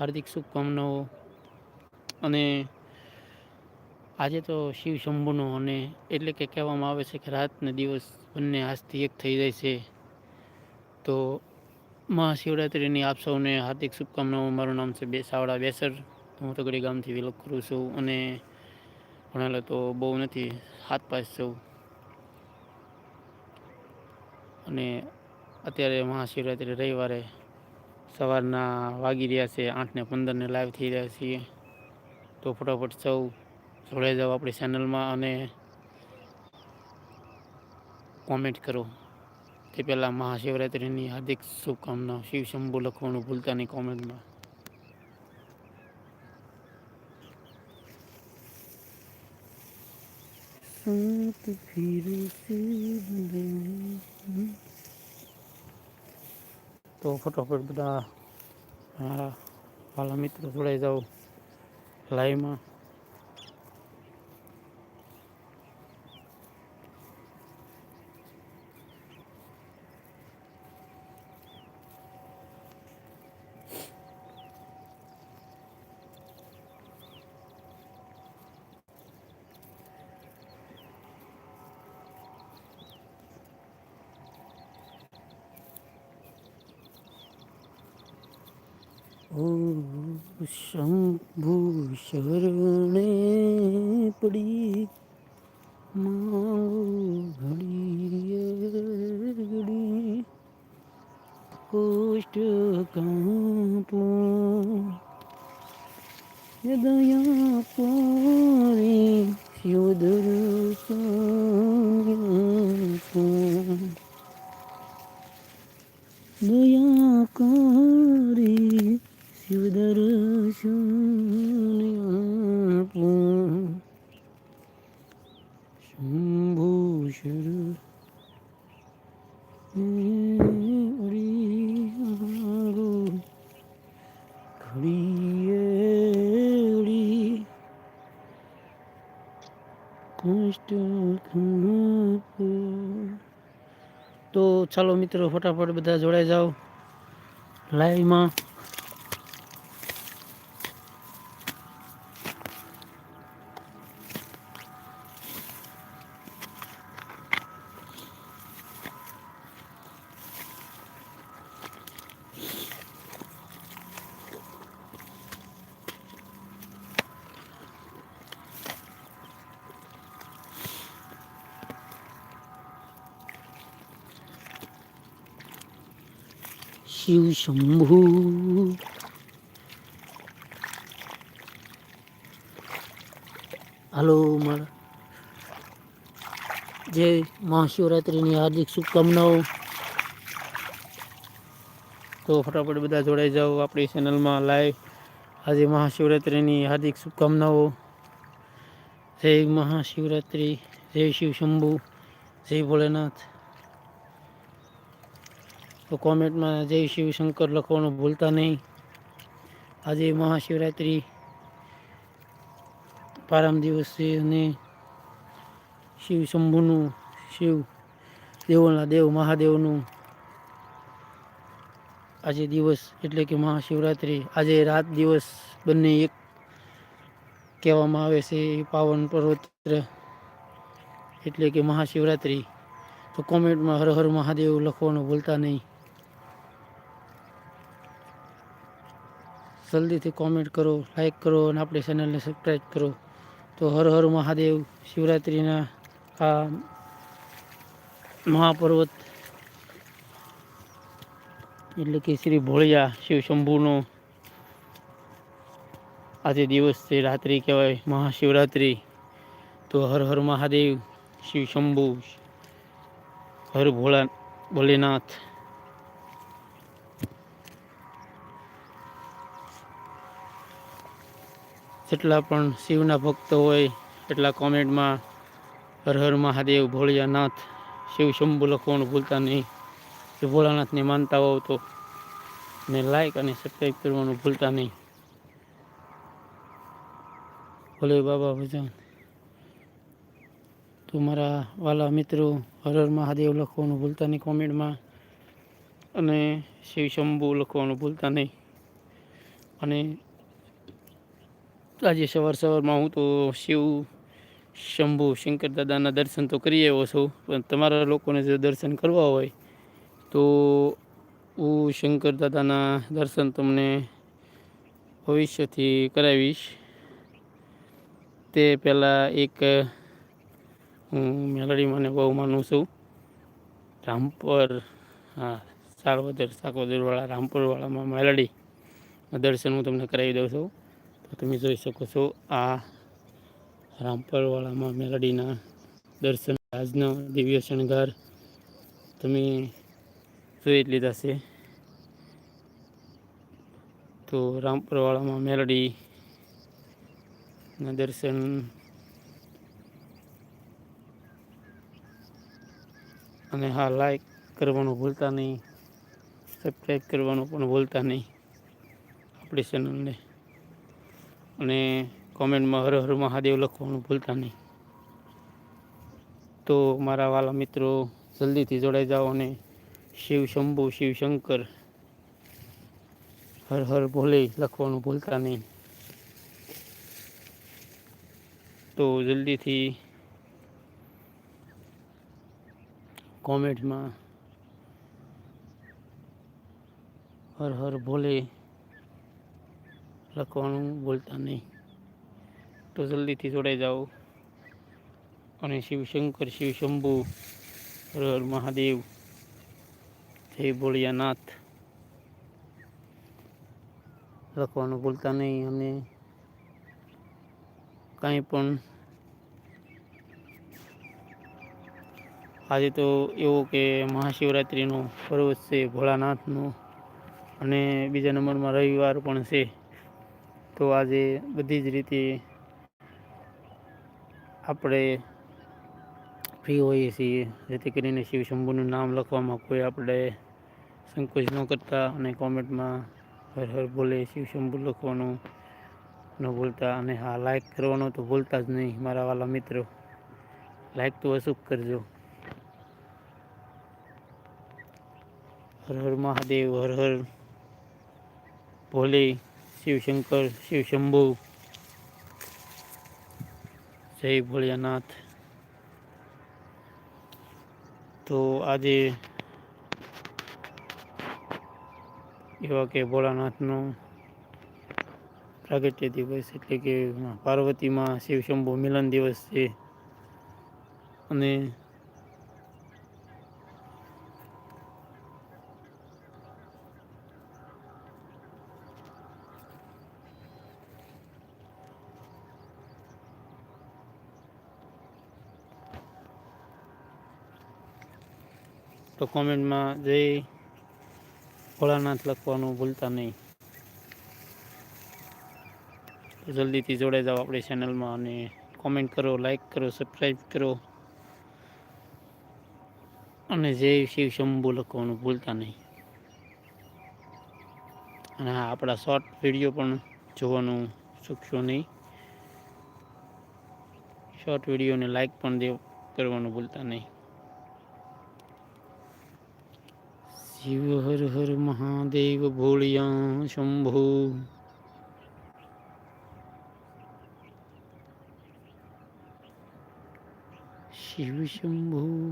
હાર્દિક શુભકામનાઓ અને આજે તો શિવ શંભુનો અને એટલે કે કહેવામાં આવે છે કે રાત ને દિવસ બંને આજથી એક થઈ જાય છે. તો મહાશિવરાત્રિની આપ સૌને હાર્દિક શુભકામનાઓ મારું નામ છે બેસાવડા બેસર. હું તગડી ગામથી વિલોક કરું છું અને ભણેલો તો બહુ નથી, હાથ પાસ છું. અને અત્યારે મહાશિવરાત્રિ રવિવારે સવારના વાગી રહ્યા છે, આઠને પંદરને લાઈવ થઈ રહ્યા છીએ. તો ફટાફટ સૌ જોડાઈ જાઓ આપણી ચેનલમાં અને કોમેન્ટ કરો. તે પહેલાં મહાશિવરાત્રિની હાર્દિક શુભકામનાઓ શિવ શંભુ લખવાનું ભૂલતા નહીં કોમેન્ટમાં સાત ફિર. તો ફટોફટ બધા મારા વાલા મિત્રો જોડાઈ જાઓ લાઈવમાં. શંભુ શરણે પડી ઘડી કોષ્ટ કાપું દયા પોરે શિવદર દયા ઘડીએ કષ્ટ તો ચાલો મિત્રો ફટાફટ બધા જોડાઈ જાઓ લાઈવમાં શિવ શંભુ. હલો, મારા. જય મહાશિવરાત્રિની હાર્દિક શુભકામનાઓ. તો ફટાફટ બધા જોડાઈ જાઓ આપણી ચેનલમાં લાઈવ. આજે મહાશિવરાત્રિની હાર્દિક શુભકામનાઓ. જય મહાશિવરાત્રિ જય શિવ શંભુ, જય ભોલેનાથ. તો કોમેન્ટમાં જય શિવશંકર લખવાનું ભૂલતા નહીં. આજે મહાશિવરાત્રિ. પારમ દિવસ અને શિવ શંભુનું, શિવ દેવોના દેવ, મહાદેવનું આજે દિવસ એટલે કે મહાશિવરાત્રિ. આજે રાત દિવસ બંને એક કહેવામાં આવે છે એ પાવન પર્વત્ર એટલે કે મહાશિવરાત્રિ. તો કોમેન્ટમાં હર હર મહાદેવ લખવાનું ભૂલતા નહીં. જલ્દીથી કોમેન્ટ કરો લાઇક કરો અને આપણી ચેનલને સબસ્ક્રાઈબ કરો. તો હર હર મહાદેવ શિવરાત્રિના આ મહાપર્વત એટલે કે શ્રી ભોળિયા શિવ શંભુનો આજે દિવસ છે, રાત્રિ કહેવાય, મહાશિવરાત્રિ. તો હર હર મહાદેવ શિવ શંભુ હર ભોળા ભોલેનાથ. જેટલા પણ શિવના ભક્તો હોય, એટલા કોમેન્ટમાં હર હર મહાદેવ, ભોળિયાનાથ, શિવ શંભુ લખવાનું ભૂલતા નહીં. જો ભોળાનાથને માનતા હોવ તો ને લાઈક અને સબસ્ક્રાઈબ કરવાનું ભૂલતા નહીં. ભોલે બાબા ભજન. તો મારા વાલા મિત્રો, હર હર મહાદેવ લખવાનું ભૂલતા નહીં કોમેન્ટમાં અને શિવ શંભુ લખવાનું ભૂલતા નહીં. અને આજે સવાર સવારમાં હું તો શિવ, શંભુ, શંકર દાદાના દર્શન તો કરી આવ્યો છું. પણ તમારા લોકોને જો દર્શન કરવા હોય તો હું શંકર દાદાના દર્શન તમને ભવિષ્યથી કરાવીશ. તે પહેલાં એક, હું મેલડીમાંને બહુ માનું છું. રામપર, હા, સાળવદર, સાકોદરવાળા રામપુરવાળામાં મેલડી દર્શન હું તમને કરાવી દઉં છું. તમે જોઈ શકો છો આ રામપરવાળામાં મેલડીના દર્શન, આજનો દિવ્ય શણગાર તમે જોઈ જ લીધા છે. તો રામપુરવાળામાં મેલડીના દર્શન અને હા લાઈક કરવાનું ભૂલતા નહીં સબસ્ક્રાઈબ કરવાનું પણ ભૂલતા નહીં આપણી ચેનલને અને કોમેન્ટમાં હર હર મહાદેવ લખવાનું ભૂલતા નહીં. તો મારા વાલા મિત્રો, જલ્દીથી જોડાઈ જાઓ અને શિવ શંભુ, શિવ શંકર, હર હર ભોલે લખવાનું ભૂલતા નહીં. તો જલ્દીથી કોમેન્ટમાં હર હર ભોલે લખવાનું બોલતા નહીં. તો જલ્દીથી જોડાઈ જાઓ. અને શિવશંકર શિવ શંભુ હર હર મહાદેવ, જય ભોળિયાનાથ. લખવાનું ભૂલતા નહીં અને કાંઈ પણ. આજે તો એવું કે મહાશિવરાત્રિનો પર્વ છે ભોળાનાથનો. અને બીજા નંબરમાં રવિવાર પણ છે. તો આજે બધી જ રીતે આપણે ફ્રી હોઈએ છીએ. જેથી કરીને શિવ શંભુનું નામ લખવામાં કોઈ આપણે સંકોચ ન કરતા અને કોમેન્ટમાં હર હર બોલે શિવ શંભુ લખવાનું ન ભૂલતા અને હા લાઈક કરવાનો તો ભૂલતા જ નહીં મારા વાલા મિત્રો. લાઈક તો અચૂક કરજો. હર હર મહાદેવ, હર હર ભોલે શિવશંકર, શિવશંભુ, જય ભોળિયાનાથ. તો આજે એવા કે ભોળાનાથનો પ્રાગટ્ય દિવસ એટલે કે પાર્વતીમાં શિવશંભુ મિલન દિવસ છે. અને તો કોમેન્ટમાં જય ભોળાનાથ લખવાનું ભૂલતા નહીં. જલ્દીથી જોડાઈ જાઓ આપણી ચેનલમાં અને કોમેન્ટ કરો લાઈક કરો સબસ્ક્રાઈબ કરો. અને જય શિવ શંભુ લખવાનું ભૂલતા નહીં. અને હા, આપણા શોર્ટ વીડિયો પણ જોવાનું ચૂકશો નહીં. શોર્ટ વિડીયોને લાઈક પણ દેવ કરવાનું ભૂલતા નહીં. શિવ હર હર મહાદેવ ભોળિયા શંભુ. શિવ શંભુ.